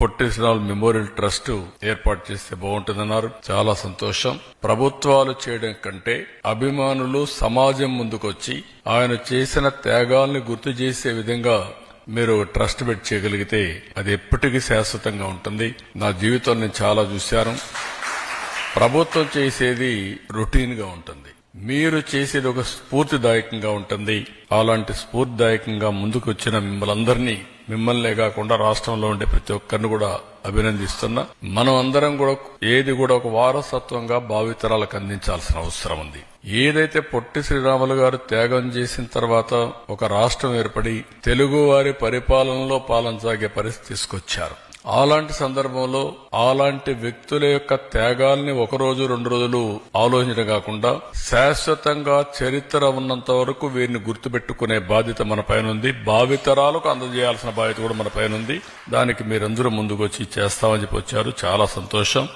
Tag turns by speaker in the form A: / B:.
A: Potti Sriramulu memorial trust ఏర్పాటు చేస్తే బాగుంటుందన్నారు. చాలా సంతోషం. ప్రభుత్వాలు చేయడం కంటే అభిమానులు సమాజం ముందుకొచ్చి ఆయన చేసిన త్యాగాల్ని గుర్తు చేసే విధంగా మీరు ట్రస్ట్ పెట్టి చేయగలిగితే అది ఎప్పటికీ శాశ్వతంగా ఉంటుంది. నా జీవితం నేను చాలా చూశాను. ప్రభుత్వం చేసేది రొటీన్గా ఉంటుంది. మీరు చేసేది ఒక స్ఫూర్తిదాయకంగా ఉంటుంది. అలాంటి స్ఫూర్తిదాయకంగా ముందుకు వచ్చిన మిమ్మల్ని అందరినీ మిమ్మల్నే కాకుండా రాష్ట్రంలో ఉండే ప్రతి ఒక్కరిని కూడా అభినందిస్తున్నా. మనం అందరం కూడా ఏది కూడా ఒక వారసత్వంగా భావితరాలకు అందించాల్సిన అవసరం ఉంది. ఏదైతే పొట్టి శ్రీరాములు గారు త్యాగం చేసిన తర్వాత ఒక రాష్ట్రం ఏర్పడి తెలుగువారి పరిపాలనలో పాలన సాగే పరిస్థితి తీసుకొచ్చారు. అలాంటి సందర్భంలో అలాంటి వ్యక్తుల యొక్క త్యాగాల్ని ఒక రోజు రెండు రోజులు ఆలోచించడం కాకుండా శాశ్వతంగా చరిత్ర ఉన్నంత వరకు వీరిని గుర్తుపెట్టుకునే బాధ్యత మన పైన ఉంది. భావితరాలకు అందజేయాల్సిన బాధ్యత కూడా మన పైన ఉంది. దానికి మీరందరూ ముందుకు వచ్చి చేస్తామని చెప్పి వచ్చారు. చాలా సంతోషం.